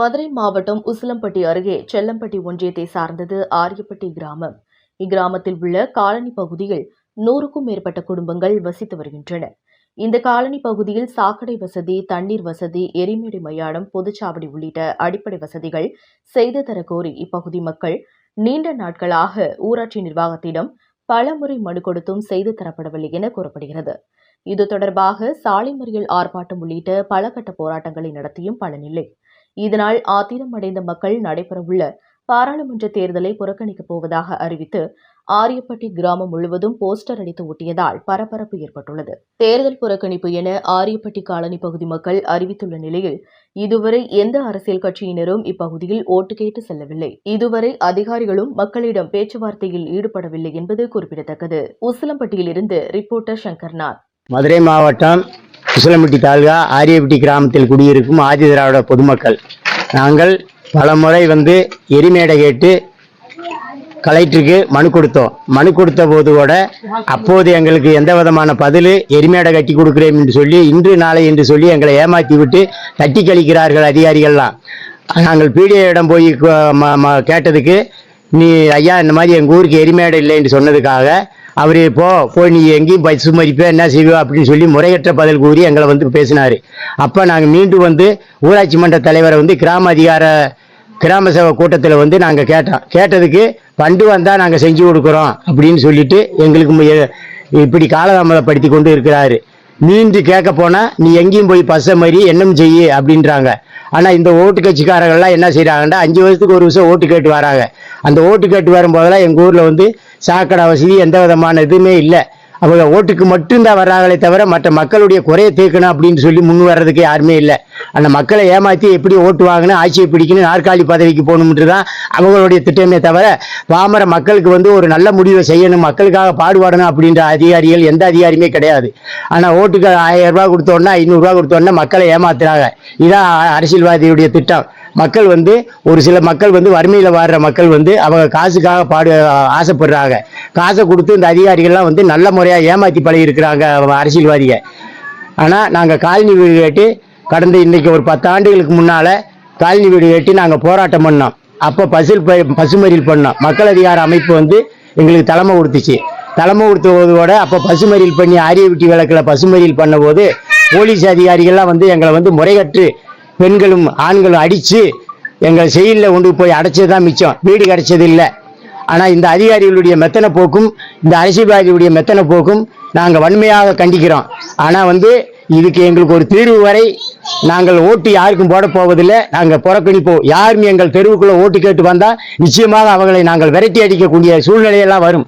மதுரை மாவட்டம் உசிலம்பட்டி அருகே செல்லம்பட்டி ஒன்றியத்தை சார்ந்தது ஆரியப்பட்டி கிராமம். இக்கிராமத்தில் உள்ள காலனி பகுதியில் நூறுக்கும் மேற்பட்ட குடும்பங்கள் வசித்து வருகின்றன. இந்த காலனி பகுதியில் சாக்கடை வசதி தண்ணீர் வசதி எரிமேடை மயானம் பொதுச்சாவடி உள்ளிட்ட அடிப்படை வசதிகள் செய்து தர கோரி இப்பகுதி மக்கள் நீண்ட நாட்களாக ஊராட்சி நிர்வாகத்திடம் பலமுறை மனு கொடுத்தும் செய்து தரப்படவில்லை என கூறப்படுகிறது. இது தொடர்பாக சாலை மறியல் ஆர்ப்பாட்டம் உள்ளிட்ட பல கட்ட போராட்டங்களை நடத்தியும் பலனில்லை இதனால் ஆத்திரமடைந்த மக்கள் நடைபெறவுள்ள பாராளுமன்ற தேர்தலை புறக்கணிக்கப் போவதாக அறிவித்து ஆரியப்பட்டி கிராமம் முழுவதும் போஸ்டர் அடித்து ஒட்டியதால் பரபரப்பு ஏற்பட்டுள்ளது. தேர்தல் புறக்கணிப்பு என ஆரியப்பட்டி காலனி பகுதி மக்கள் அறிவித்துள்ள நிலையில் இதுவரை எந்த அரசியல் கட்சியினரும் இப்பகுதியில் ஓட்டு கேட்டு செல்லவில்லை. இதுவரை அதிகாரிகளும் மக்களிடம் பேச்சுவார்த்தையில் ஈடுபடவில்லை என்பது குறிப்பிடத்தக்கது. உசிலம்பட்டியிலிருந்து ரிப்போர்ட்டர் சங்கர்நாத். மதுரை மாவட்டம் உசிலம்பட்டி தாலுகா ஆரியப்பட்டி கிராமத்தில் குடியிருக்கும் ஆதி திராவிட பொதுமக்கள். நாங்கள் பலமுறை வந்து எரிமேடை கேட்டு கலெக்டருக்கு மனு கொடுத்தோம். மனு கொடுத்த போது கூட அப்போது எங்களுக்கு எந்த விதமான பதில் எரிமேடை கட்டி கொடுக்குறேன் என்று சொல்லி இன்று நாளை என்று சொல்லி எங்களை ஏமாற்றி விட்டு தட்டி கழிக்கிறார்கள் அதிகாரிகள்லாம். நாங்கள் பிடிஐயிடம் போய் கேட்டதுக்கு நீ ஐயா இந்த மாதிரி எங்கள் ஊருக்கு எரிமேடை இல்லைன்னு சொன்னதுக்காக அவர் இப்போ போய் நீ எங்கேயும் பசு மதிப்பே என்ன செய்வ அப்படின்னு சொல்லி முறையற்ற பதில் கூறி எங்களை வந்து பேசினார். அப்போ நாங்கள் மீண்டும் வந்து ஊராட்சி மன்ற தலைவரை வந்து கிராம அதிகார கிராம சபை கூட்டத்தில் வந்து நாங்கள் கேட்டோம் கேட்டதுக்கு பண்டு வந்தால் நாங்கள் செஞ்சு கொடுக்குறோம் அப்படின்னு சொல்லிட்டு எங்களுக்கு இப்படி காலதாமதப்படுத்தி கொண்டு இருக்கிறாரு. மீண்டு கேட்க போனால் நீ எங்கேயும் போய் பசை மாதிரி என்னும் செய்யு அப்படின்றாங்க. ஆனால் இந்த ஓட்டு கட்சிக்காரர்கள்லாம் என்ன செய்கிறாங்கன்னா அஞ்சு வருஷத்துக்கு ஒரு வருஷம் ஓட்டு கேட்டு வராங்க. அந்த ஓட்டு கேட்டு வரும்போதெல்லாம் எங்கள் ஊரில் வந்து சாக்கடை வசதி எந்த விதமான இதுவுமே இல்லை. அவங்க ஓட்டுக்கு மட்டும்தான் வர்றாங்களே தவிர மற்ற மக்களுடைய குறையை தீர்க்கணும் அப்படின்னு சொல்லி முன் வர்றதுக்கு யாருமே இல்லை. அந்த மக்களை ஏமாற்றி எப்படி ஓட்டு வாங்கணும் ஆட்சியை பிடிக்கணும் நாற்காலி பதவிக்கு போகணும்ன்ட்டு தான் அவங்களுடைய திட்டமே தவிர பாமர மக்களுக்கு வந்து ஒரு நல்ல முடிவை செய்யணும் மக்களுக்காக பாடுபாடணும் அப்படின்ற அதிகாரிகள் எந்த அதிகாரியுமே கிடையாது. ஆனால் ஓட்டுக்கு ஆயிரம் ரூபா கொடுத்தோன்னா ஐநூறுரூவா கொடுத்தோன்னா மக்களை ஏமாத்துறாங்க. இதான் அரசியல்வாதியுடைய திட்டம். மக்கள் வந்து ஒரு சில மக்கள் வந்து வறுமையில் வாடுற மக்கள் வந்து அவங்க காசுக்காக பாடு ஆசைப்படுறாங்க. காசை கொடுத்து இந்த அதிகாரிகள்லாம் வந்து நல்ல முறையாக ஏமாற்றி பழகி இருக்கிறாங்க அரசியல்வாதிக ஆனால் நாங்கள் காலனி வீடு கேட்டு கடந்த இன்றைக்கி ஒரு பத்தாண்டுகளுக்கு முன்னால் காலனி வீடு கேட்டு நாங்கள் போராட்டம் பண்ணோம். அப்போ பசில் ப- பசுமறியல் பண்ணோம். மக்கள் அதிகார அமைப்பு வந்து எங்களுக்கு தலைமை கொடுத்துச்சு தலைமை கொடுத்த போதோட அப்போ பசுமறியல் பண்ணி ஆரிய விட்டி விளக்கில் பசுமறியல் பண்ணும்போது போலீஸ் அதிகாரிகள்லாம் வந்து எங்களை வந்து முறைகட்டு பெண்களும் ஆண்களும் அடித்து எங்கள் செயலில் கொண்டு போய் அடைச்சது தான் மிச்சம். வீடு கிடைச்சது இல்லை ஆனால் இந்த அதிகாரிகளுடைய மெத்தனை போக்கும் இந்த அரசியல்வாதிகளுடைய மெத்தனை போக்கும் நாங்கள் வன்மையாக கண்டிக்கிறோம். ஆனால் வந்து இதுக்கு எங்களுக்கு ஒரு தீர்வு வரை நாங்கள் ஓட்டு யாருக்கும் போட போவதில்லை. நாங்கள் புறக்கணிப்போம். யாரும் எங்கள் தெருவுக்குள்ளே ஓட்டு கேட்டு வந்தால் நிச்சயமாக அவங்களை நாங்கள் விரட்டி அடிக்கக்கூடிய சூழ்நிலையெல்லாம் வரும்.